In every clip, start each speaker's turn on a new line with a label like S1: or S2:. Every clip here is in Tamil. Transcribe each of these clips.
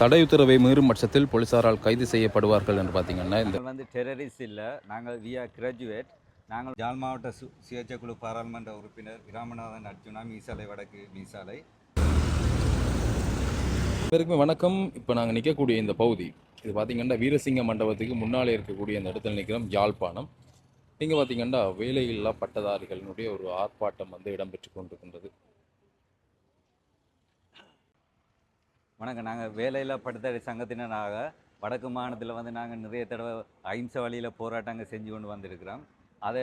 S1: தடை உத்தரவை மீறும் பட்சத்தில் போலீசாரால் கைது செய்யப்படுவார்கள் என்று பார்த்தீங்கன்னா இந்த
S2: நாங்கள் வந்து டெரரிஸ்ட் இல்லை. நாங்கள் வி ஆர் கிராஜுவேட் நாங்கள் யாழ் மாவட்ட சு சுயேட்சை குழு பாராளுமன்ற உறுப்பினர் ராமநாதன் அர்ஜுனா மீசாலை வடக்கு மீசாலை.
S1: பேருக்குமே வணக்கம். இப்போ நாங்கள் நிற்கக்கூடிய இந்த பகுதி இது பார்த்தீங்கன்னா வீரசிங்க மண்டபத்துக்கு முன்னாலே இருக்கக்கூடிய இந்த இடத்துல நிற்கிறோம் யாழ்ப்பாணம். இங்கே பார்த்தீங்கன்னா வேலையில்லா பட்டதாரிகளினுடைய ஒரு ஆர்ப்பாட்டம் வந்து இடம்பெற்று கொண்டிருக்கின்றது.
S2: வணக்கம். நாங்கள் வேலையில் படுத்தடி சங்கத்தினராக வடக்கு மாநிலத்தில் வந்து நாங்கள் நிறைய தடவை அஹிம்சை வழியில் போராட்டங்கள் செஞ்சு கொண்டு வந்திருக்கிறோம். அதே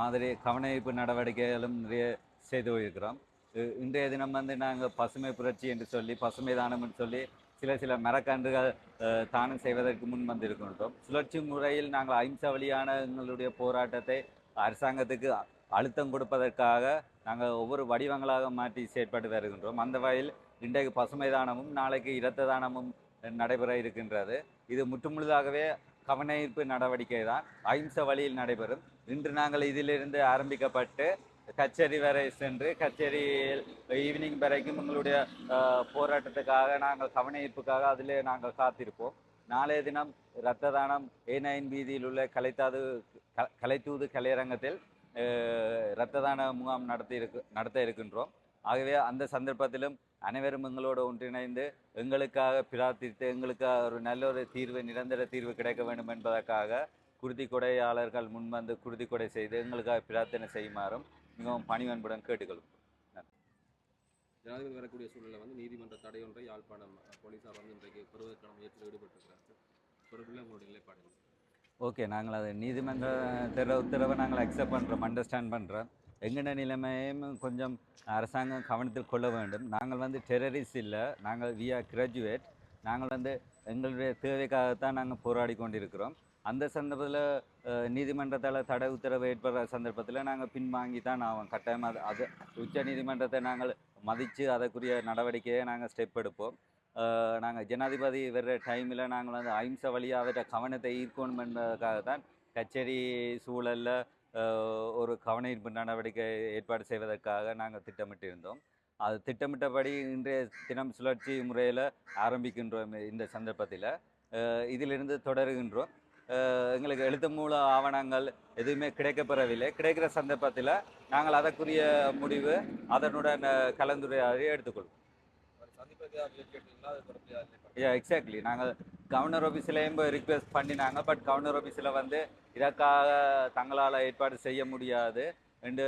S2: மாதிரி கவனஈர்ப்பு நடவடிக்கைகளும் நிறைய செய்து இருக்கிறோம் இன்றைய தினம் வந்து நாங்கள் பசுமை புரட்சி என்று சொல்லி பசுமை தானம் என்று சொல்லி சில சில மரக்கன்றுகள் தானம் செய்வதற்கு முன் வந்திருக்கின்றோம். சுழற்சி முறையில் நாங்கள் அஹிம்சை வழியான எங்களுடைய போராட்டத்தை அரசாங்கத்துக்கு அழுத்தம் கொடுப்பதற்காக நாங்கள் ஒவ்வொரு வடிவங்களாக மாற்றி செயற்பட்டு வருகின்றோம். அந்த வகையில் இன்றைக்கு பசுமை தானமும் நாளைக்கு இரத்த தானமும் நடைபெற இருக்கின்றது. இது முற்றுமுழுதாகவே கவனஈர்ப்பு நடவடிக்கை தான். அஹிம்சை வழியில் நடைபெறும். இன்று நாங்கள் இதிலிருந்து ஆரம்பிக்கப்பட்டு கச்சேரி வரை சென்று கச்சேரியில் ஈவினிங் வரைக்கும் எங்களுடைய போராட்டத்துக்காக நாங்கள் கவனஈர்ப்புக்காக அதிலே நாங்கள் காத்திருப்போம். நாளைய தினம் இரத்த தானம் ஏ நைன் வீதியில் உள்ள கலைத்தாது க கலைத்தூது கலையரங்கத்தில் இரத்த தான முகாம் நடத்தி இருக்கு நடத்த இருக்கின்றோம். ஆகவே அந்த சந்தர்ப்பத்திலும் அனைவரும் எங்களோடு ஒன்றிணைந்து எங்களுக்காக பிரார்த்தித்து எங்களுக்காக ஒரு நல்ல ஒரு தீர்வு நிரந்தர தீர்வு கிடைக்க வேண்டும் என்பதற்காக குருதி கொடையாளர்கள் முன்வந்து குருதி கொடை செய்து எங்களுக்காக பிரார்த்தனை செய்யுமாறும் மிகவும் பணிவன்புடன் கேட்டுக்கொள்ளும்
S3: ஜனாதிபதி வரக்கூடிய சூழலில் வந்து நீதிமன்ற தடை ஒன்றை யாழ்ப்பாணம் போலீசார் வந்து இன்றைக்கு பெறுவதற்கான முயற்சியில் ஈடுபட்டிருக்கிறார்கள். தொடர்பில் உங்களுடைய நிலைப்பாடு என்ன?
S2: ஓகே நாங்கள் அதை நீதிமன்ற திற உத்தரவை நாங்கள் அக்செப்ட் பண்ணுறோம் அண்டர்ஸ்டாண்ட் பண்ணுறோம் எங்கட நிலைமையும் கொஞ்சம் அரசாங்கம் கவனத்தில் கொள்ள வேண்டும். நாங்கள் வந்து டெரரிஸ்ட் இல்லை. நாங்கள் வி ஆர் கிராஜுவேட் நாங்கள் வந்து எங்களுடைய தேவைக்காகத்தான் நாங்கள் போராடி கொண்டிருக்கிறோம். அந்த சந்தர்ப்பத்தில் நீதிமன்றத்தால் தடை உத்தரவு ஏற்படுற சந்தர்ப்பத்தில் நாங்கள் பின்வாங்கி தான் ஆவோம். கட்டாயம் அது அது உச்ச நீதிமன்றத்தை நாங்கள் மதித்து அதற்குரிய நடவடிக்கையை நாங்கள் ஸ்டெப் எடுப்போம். நாங்கள் ஜனாதிபதி வர்ற டைமில் நாங்கள் வந்து அஹிம்சை வழியாக அவற்றை கவனத்தை ஈர்க்கணும் என்பதற்காக தான் கச்சேரி சூழலில் ஒரு கவன ஈர்ப்பு நடவடிக்கை ஏற்பாடு செய்வதற்காக நாங்கள் திட்டமிட்டிருந்தோம். அது திட்டமிட்டபடி இன்றைய தினம் சுழற்சி முறையில் ஆரம்பிக்கின்றோம் இந்த சந்தர்ப்பத்தில். இதிலிருந்து தொடருகின்றோம். எங்களுக்கு எழுத்து மூல ஆவணங்கள் எதுவுமே கிடைக்கப்பெறவில்லை. கிடைக்கிற சந்தர்ப்பத்தில் நாங்கள் அதற்குரிய முடிவு அதனுடன் கலந்துரையாடி எடுத்துக்கொள்வோம். எக்ஸாக்ட்லி நாங்கள் கவர்னர் ஆஃபீஸ்லேயும் ரிக்வெஸ்ட் பண்ணினாங்க. பட் கவர்னர் ஆஃபீஸில் வந்து இதற்காக தங்களால் ஏற்பாடு செய்ய முடியாது என்று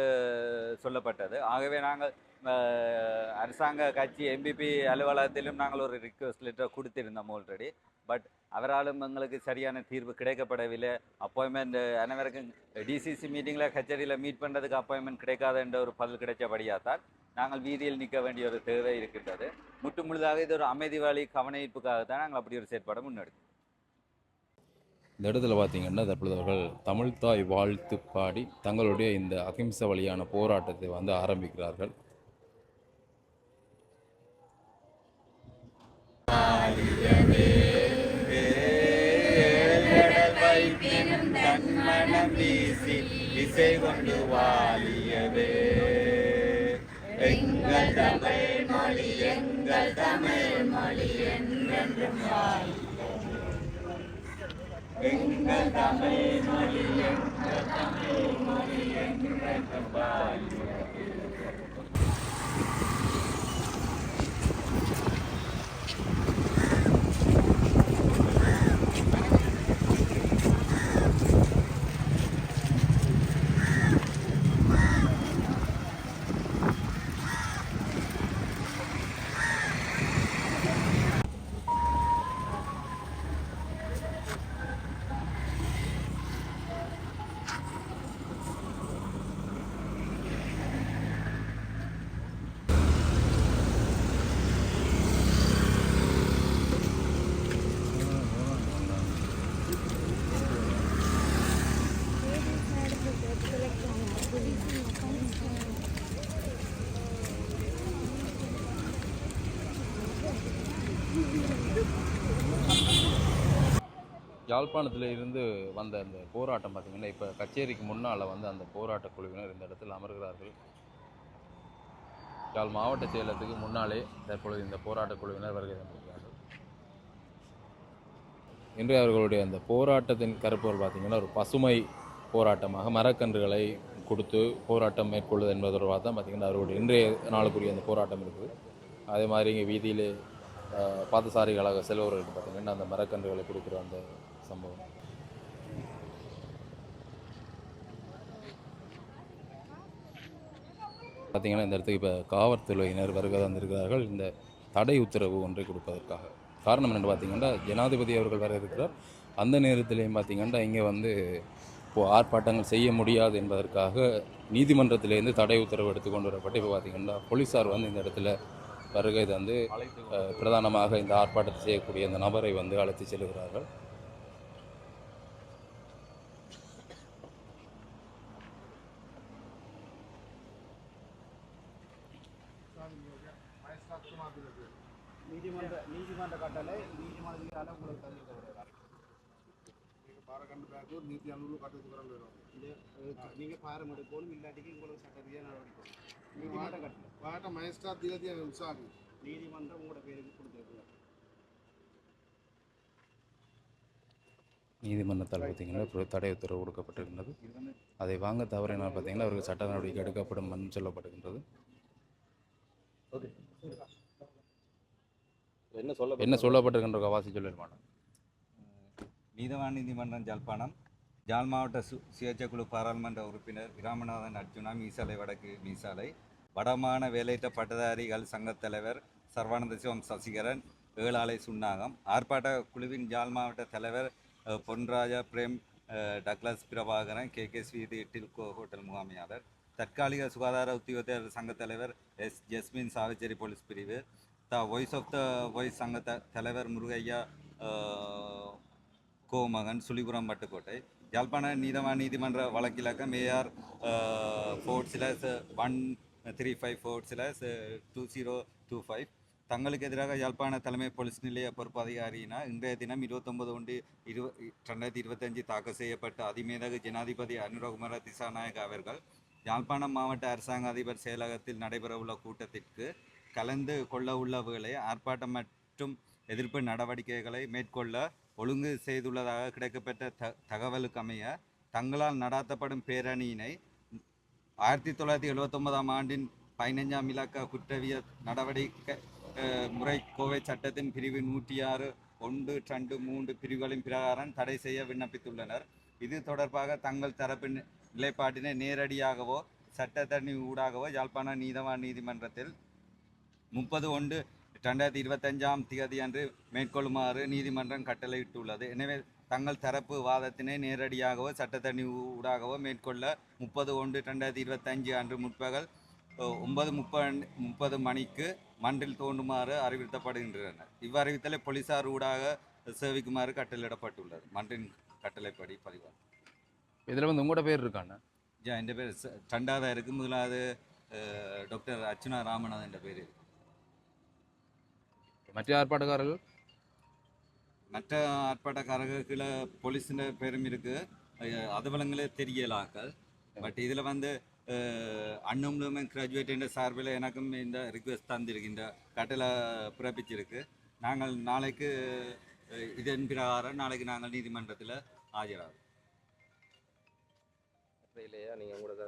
S2: சொல்லப்பட்டது. ஆகவே நாங்கள் அரசாங்க கட்சி எம்பிபி அலுவலகத்திலும் நாங்கள் ஒரு ரிக்வெஸ்ட் லெட்டர் கொடுத்திருந்தோம் ஆல்ரெடி பட் அவராலும் எங்களுக்கு சரியான தீர்வு கிடைக்கப்படவில்லை. அப்பாயின்மெண்ட் அனைவருக்கும் டிசிசி மீட்டிங்கில் கச்சேரியில் மீட் பண்ணுறதுக்கு அப்பாயின்மெண்ட் கிடைக்காத என்ற ஒரு பதில் கிடைச்சபடியாக தான் நாங்கள் வீதியில் நிற்க வேண்டிய ஒரு தேவை இருக்கின்றது. முற்று முழுதாக இது ஒரு அமைதி வழி கவன ஈர்ப்புக்காக தான் நாங்கள் அப்படி ஒரு செயற்பாடை முன்னெடுக்கிறோம்
S1: இந்த இடத்துல பார்த்தீங்கன்னா தற்பொழுது அவர்கள் தமிழ் தாய் வாழ்த்து பாடி தங்களுடைய இந்த அகிம்சை வழியான போராட்டத்தை வந்து ஆரம்பிக்கிறார்கள்.
S2: இசை கொண்டு வாழியவே எங்கள் தமிழ் மொழி எங்கள் தமிழ் மொழி என்றென்றும் எங்கள் தமிழ் மொழி எங்கள் தமிழ் மொழி என்றென்றும் வாழியவே
S1: யாழ்ப்பாணத்தில் இருந்து வந்த அந்த போராட்டம் பார்த்தீங்கன்னா இப்போ கச்சேரிக்கு முன்னால் வந்து அந்த போராட்ட குழுவினர் இந்த இடத்தில் அமர்கிறார்கள். யாழ் மாவட்ட செயலகத்துக்கு முன்னாலே தற்பொழுது இந்த போராட்ட குழுவினர் வருகை தந்திருக்கிறார்கள். இன்று அவர்களுடைய அந்த போராட்டத்தின் கருப்பொருள் பார்த்திங்கன்னா ஒரு பசுமை போராட்டமாக மரக்கன்றுகளை கொடுத்து போராட்டம் மேற்கொள்வது என்பது தொடர்பாக தான் பார்த்திங்கன்னா அவர்களுடைய இன்றைய நாளுக்குரிய அந்த போராட்டம் இருக்குது. அதே மாதிரி இங்கே வீதியிலே பாதசாரிகளாக செல்வர்கள் பார்த்திங்கன்னா அந்த மரக்கன்றுகளை கொடுக்குற அந்த சம்பவம். பார்த்திங்கன்னா இந்த இடத்துக்கு இப்போ காவல்துறையினர் வருகை வந்திருக்கிறார்கள் இந்த தடை உத்தரவு ஒன்றை கொடுப்பதற்காக. காரணம் என்னென்னு பார்த்தீங்கன்னா ஜனாதிபதி அவர்கள் வர இருக்கிறார். அந்த நேரத்திலையும் பார்த்தீங்கன்னா இங்கே வந்து இப்போது ஆர்ப்பாட்டங்கள் செய்ய முடியாது என்பதற்காக நீதிமன்றத்திலேருந்து தடை உத்தரவு எடுத்து கொண்டு வரப்பட்டு இப்போ பார்த்தீங்கன்னா போலீஸார் வந்து இந்த இடத்துல வருகை தந்து பிரதானமாக இந்த ஆர்ப்பாட்டத்தை செய்யக்கூடிய அந்த நபரை வந்து அழைத்து செல்கிறார்கள்.
S4: நீதிமன்ற நீதிமன்ற கட்டளை நீதிமன்றத்தால் உங்களுக்கு
S5: நீத்தி அனுபவம் கட்டுறது
S4: இது நீங்கள் பாரம் எடுக்கணும் இல்லாட்டிக்கு உங்களுக்கு நடவடிக்கை
S5: திகதி
S4: நீதிமன்றம் உங்களோட பேருக்கு கொடுத்துருக்குறார்
S1: நீதிமன்றத்தால் பார்த்தீங்கன்னா தடை உத்தரவு கொடுக்கப்பட்டிருக்கின்றது அதை வாங்க தவறினால் பார்த்தீங்கன்னா அவருக்கு சட்ட நடவடிக்கை எடுக்கப்படும் என்று சொல்லப்படுகின்றது.
S3: என்ன சொல்ல
S1: என்ன சொல்லப்பட்டிருக்கின்ற வாசி சொல்லிருமாட்டேன்
S2: நீதவான் நீதிமன்றம் ஜல்பானம் ஜாழ் மாவட்ட சு சுயேட்சை குழு பாராளுமன்ற உறுப்பினர் ராமநாதன் அர்ஜுனா மீசாலை வடக்கு மீசாலை வடமான வேலையற்ற பட்டதாரிகள் சங்கத் தலைவர் சர்வானந்த சிவம் சசிகரன் ஏழாலை சுன்னாகம் ஆர்ப்பாட்ட குழுவின் ஜாழ் மாவட்ட தலைவர் Ponraja Prem Douglas Prabhakaran K. K. ஸ்வீதி Tilko hotel முகாமையாளர் தற்காலிக சுகாதார உத்தியோகத்தர் சங்கத் தலைவர் எஸ். ஜஸ்மின் சாவச்சேரி போலீஸ் பிரிவு the voice of the voice சங்க த தலைவர் முருகையா கோமகன் சுழிபுரம் பட்டுக்கோட்டை. யாழ்ப்பாண நீதவா நீதிமன்ற வழக்கிலாக மேயார் four slash one three five four slash two zero two five தங்களுக்கு எதிராக யாழ்ப்பாண தலைமை போலீஸ் நிலைய பொறுப்பு அதிகாரியினா இன்றைய தினம் இருபத்தொன்பது ஒன்று இருவ ரெண்டாயிரத்தி இருபத்தஞ்சு தாக்கல் செய்யப்பட்ட அதிமேதக ஜனாதிபதி அனுரகுமார திசாநாயக் அவர்கள் யாழ்ப்பாணம் மாவட்ட அரசாங்க அதிபர் செயலகத்தில் நடைபெறவுள்ள கூட்டத்திற்கு கலந்து கொள்ள உள்ள வேளை ஆர்ப்பாட்டம் மற்றும் எதிர்ப்பு நடவடிக்கைகளை மேற்கொள்ள ஒழுங்கு செய்துள்ளதாக கிடைக்கப்பெற்ற த தகவலுக்கமைய தங்களால் நடாத்தப்படும் பேரணியினை ஆயிரத்தி தொள்ளாயிரத்தி எழுவத்தொன்பதாம் ஆண்டின் பதினைஞ்சாம் இலக்க குற்றவியல் நடவடிக்கை முறை கோவை சட்டத்தின் பிரிவு நூற்றி ஆறு ஒன்று ரெண்டு மூன்று பிரிவுகளின் பிரகாரம் தடை செய்ய விண்ணப்பித்துள்ளனர். இது தொடர்பாக தங்கள் தரப்பு நிலைப்பாட்டினை நேரடியாகவோ சட்டத்தரணி ஊடாகவோ யாழ்ப்பாண நீதவான் நீதிமன்றத்தில் முப்பது ஒன்று ரெண்டாயிரத்தி இருபத்தஞ்சாம் தேதி அன்று மேற்கொள்ளுமாறு நீதிமன்றம் கட்டளையிட்டுள்ளது. எனவே தங்கள் தரப்பு வாதத்தினை நேரடியாகவோ சட்டத்தண்ணி ஊடாகவோ மேற்கொள்ள முப்பது ஒன்று ரெண்டாயிரத்தி இருபத்தஞ்சு அன்று முற்பகல் ஒன்பது முப்பது முப்பது மணிக்கு மன்றில் தோன்றுமாறு அறிவுறுத்தப்படுகின்றனர். இவ்வறிவித்தலை போலீசார் ஊடாக சேவிக்குமாறு கட்டளையிடப்பட்டுள்ளது. மன்றின் கட்டளைப்படி பதிவாகும்
S1: இதில் வந்து உங்களோட பேர் இருக்காண்ணா
S2: ஜா என் பேர் ச- ரெண்டாவதா இருக்கு. முதலாவது டாக்டர் அர்ச்சுனா ராமநாதன் என்ற பேர் இருக்கு.
S1: மற்ற ஆர்ப்பாட்டக்காரர்கள்
S2: மற்ற ஆர்ப்பாட்டக்காரர்களுக்குள்ள போலீஸின் பேரும் இருக்கு அஹ் அதுவளங்களே தெரியலாக்கள் பட் இதில் வந்து அன்னும் கிராஜுவேட் என்ற சார்பில் எனக்கும் இந்த ரிக்வெஸ்ட் தந்திருக்கு இந்த கட்டளை பிறப்பிச்சிருக்கு நாங்கள் நாளைக்கு இதன் பிரகாரம் நாளைக்கு நாங்கள் நீதிமன்றத்தில் ஆஜராகும்
S3: இல்லையா நீங்கள் உங்களோட